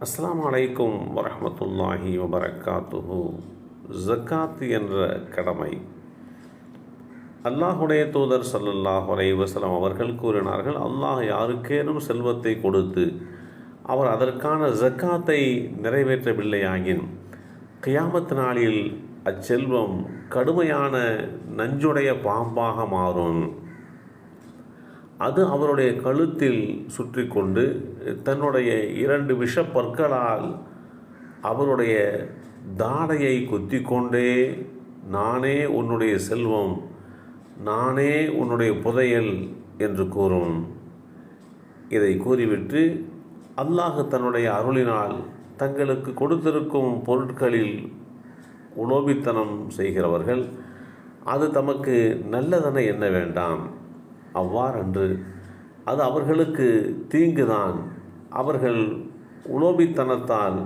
அஸ்லாம் அலைக்கும் வரமத்துல்லாஹி வபரக்காத்துஹு. ஜக்காத் என்ற கடமை. அல்லாஹுடைய தூதர் சல்லல்லாஹ் அலைஹி அவர்கள் கூறினார்கள் அல்லாஹ் யாருக்கேனும் செல்வத்தை கொடுத்து அவர் அதற்கான ஜக்காத்தை நிறைவேற்றவில்லையாயின் கியாமத் நாளில் அச்செல்வம் கடுமையான நஞ்சுடைய பாம்பாக மாறும். அது அவருடைய கழுத்தில் சுற்றி கொண்டு தன்னுடைய இரண்டு விஷப்பற்களால் அவருடைய தாடையை கொத்தி கொண்டே நானே உன்னுடைய செல்வம் நானே உன்னுடைய புதையல் என்று கூறும். இதை கூறிவிட்டு அல்லாஹ் தன்னுடைய அருளினால் தங்களுக்கு கொடுத்திருக்கும் பொருட்களில் உலோபித்தனம் செய்கிறவர்கள் அது தமக்கு நல்லதென எண்ண வேண்டாம். அவ்வாறன்று. அது அவர்களுக்கு தீங்குதான். அவர்கள் உலோபித்தனத்தால்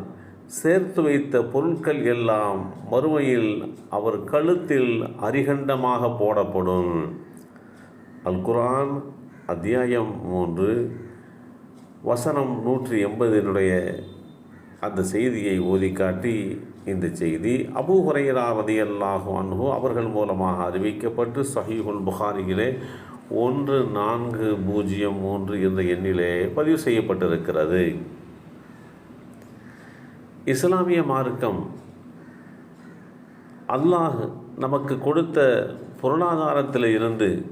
சேர்த்து வைத்த பொருட்கள் எல்லாம் மறுமையில் அவர் கழுத்தில் அரிகண்டமாக போடப்படும். அல் குரான் அத்தியாயம் மூன்று வசனம் நூற்றி எண்பதினுடைய அந்த செய்தியை ஓதி காட்டி இந்த செய்தி அபூ ஹுரைரா ரதியல்லாஹு அன்ஹு அவர்கள் மூலமாக அறிவிக்கப்பட்டு சஹீஹுல் புகாரியிலே ஒன்று நான்கு பூஜ்ஜியம் மூன்று என்ற எண்ணிலே பதிவு செய்யப்பட்டிருக்கிறது. இஸ்லாமிய மார்க்கம் அல்லாஹ் நமக்கு கொடுத்த பொருளாதாரத்தில் இருந்து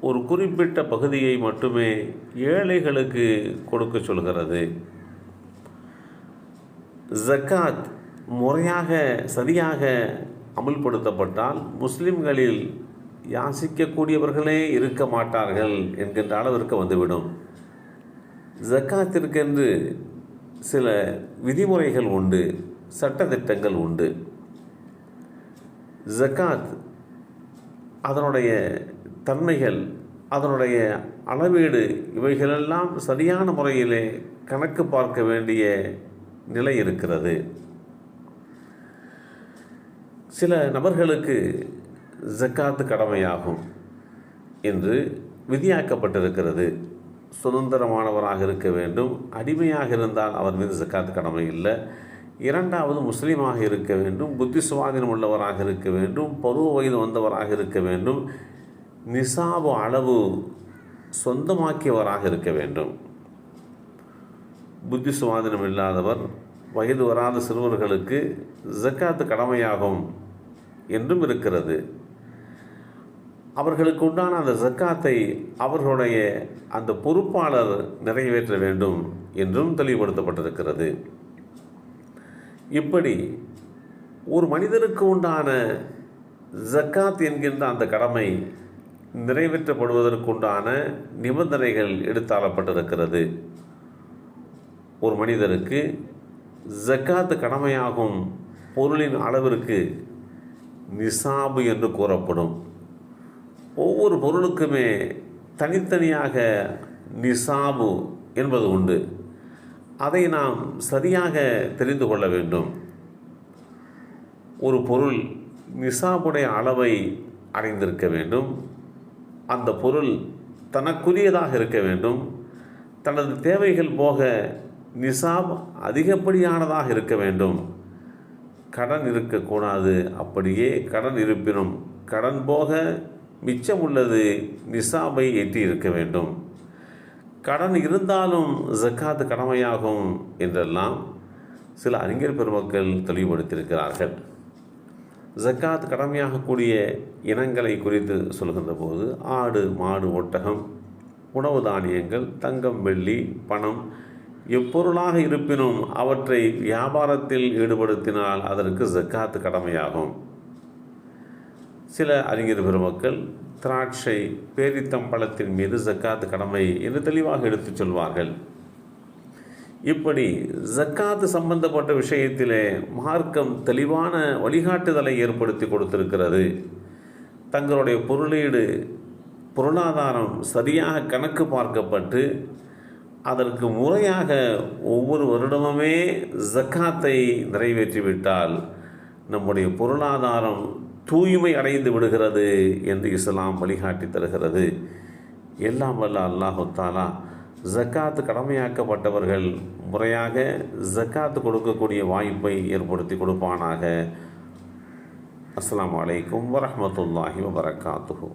ஒரு குறிப்பிட்ட பகுதியை மட்டுமே ஏழைகளுக்கு கொடுக்க சொல்கிறது. ஜக்காத் முறையாக சரியாக அமுல்படுத்தப்பட்டால் முஸ்லிம்களில் யாசிக்கக்கூடியவர்களே இருக்க மாட்டார்கள் என்கின்ற அளவிற்கு வந்துவிடும். ஜக்காத்திற்கென்று சில விதிமுறைகள் உண்டு சட்டத்திட்டங்கள் உண்டு. ஜக்காத் அதனுடைய தன்மைகள் அதனுடைய அளவீடு இவைகளெல்லாம் சரியான முறையிலே கணக்கு பார்க்க வேண்டிய நிலை இருக்கிறது. சில நபர்களுக்கு ஜக்காத்து கடமையாகும் என்று விதியாக்கப்பட்டிருக்கிறது. சுதந்திரமானவராக இருக்க வேண்டும். அடிமையாக இருந்தால் அவர் மீது ஜக்காத்து கடமை இல்லை. இரண்டாவது முஸ்லீமாக இருக்க வேண்டும். புத்தி சுவாதீனம் உள்ளவராக இருக்க வேண்டும். பருவ வயது வந்தவராக இருக்க வேண்டும். நிசாபு அளவு சொந்தமாக்கியவராக இருக்க வேண்டும். புத்தி சுவாதீனம் இல்லாதவர் வயது வராத சிறுவர்களுக்கு ஜக்காத்து கடமையாகும் என்றும் இருக்கிறது. அவர்களுக்கு உண்டான அந்த ஜக்காத்தை அவர்களுடைய அந்த பொறுப்பாளர் நிறைவேற்ற வேண்டும் என்றும் தெளிவுபடுத்தப்பட்டிருக்கிறது. இப்படி ஒரு மனிதனுக்கு உண்டான ஜக்காத் என்கின்ற அந்த கடமை நிறைவேற்றப்படுவதற்குண்டான நிபந்தனைகள் எடுத்தாளப்பட்டிருக்கிறது. ஒரு மனிதருக்கு ஜக்காத்து கடமையாகும் பொருளின் அளவிற்கு நிசாபு என்று கூறப்படும். ஒவ்வொரு பொருளுக்குமே தனித்தனியாக நிசாபு என்பது உண்டு. அதை நாம் சரியாக தெரிந்து கொள்ள வேண்டும். ஒரு பொருள் நிசாபுடைய அளவை அடைந்திருக்க வேண்டும். அந்த பொருள் தனக்குரியதாக இருக்க வேண்டும். தனது தேவைகள் போக நிசாப் அதிகப்படியானதாக இருக்க வேண்டும். கடன் இருக்கக்கூடாது. அப்படியே கடன் இருப்பினும் கடன் போக மிச்சம் உள்ளது நிசாபை எட்டி இருக்க வேண்டும். கடன் இருந்தாலும் ஜக்காத்து கடமையாகும் என்றெல்லாம் சில அறிஞர் பெருமக்கள் தெளிவுபடுத்தியிருக்கிறார்கள். ஜக்காத் கடமையாகக்கூடிய இனங்களை குறித்து சொல்கின்ற போது ஆடு மாடு ஒட்டகம் உணவு தானியங்கள் தங்கம் வெள்ளி பணம் எப்பொருளாக இருப்பினும் அவற்றை வியாபாரத்தில் ஈடுபடுத்தினால் அதற்கு ஜக்காத்து கடமையாகும். சில அறிஞர் பெருமக்கள் திராட்சை பேரித்தம்பழத்தின் மீது ஜக்காத்து கடமை என்று தெளிவாக எடுத்துச் சொல்வார்கள். இப்படி ஜக்காத்து சம்பந்தப்பட்ட விஷயத்திலே மார்க்கம் தெளிவான வழிகாட்டுதலை ஏற்படுத்தி கொடுத்திருக்கிறது. தங்களுடைய பொருளீடு பொருளாதாரம் சரியாக கணக்கு பார்க்கப்பட்டு அதற்கு முறையாக ஒவ்வொரு வருடமுமே ஜக்காத்தை நிறைவேற்றிவிட்டால் நம்முடைய பொருளாதாரம் தூய்மை அடைந்து விடுகிறது என்று இஸ்லாம் வழிகாட்டி தருகிறது. எல்லாம் வல்ல அல்லாஹு தாலா ஜக்காத் கடமையாக்கப்பட்டவர்கள் முறையாக ஜக்காத்து கொடுக்கக்கூடிய வாய்ப்பை ஏற்படுத்தி கொடுப்பானாக. அஸ்லாம் அலைக்கும் வரமத்துல்லாஹி வபரகாத்துஹு.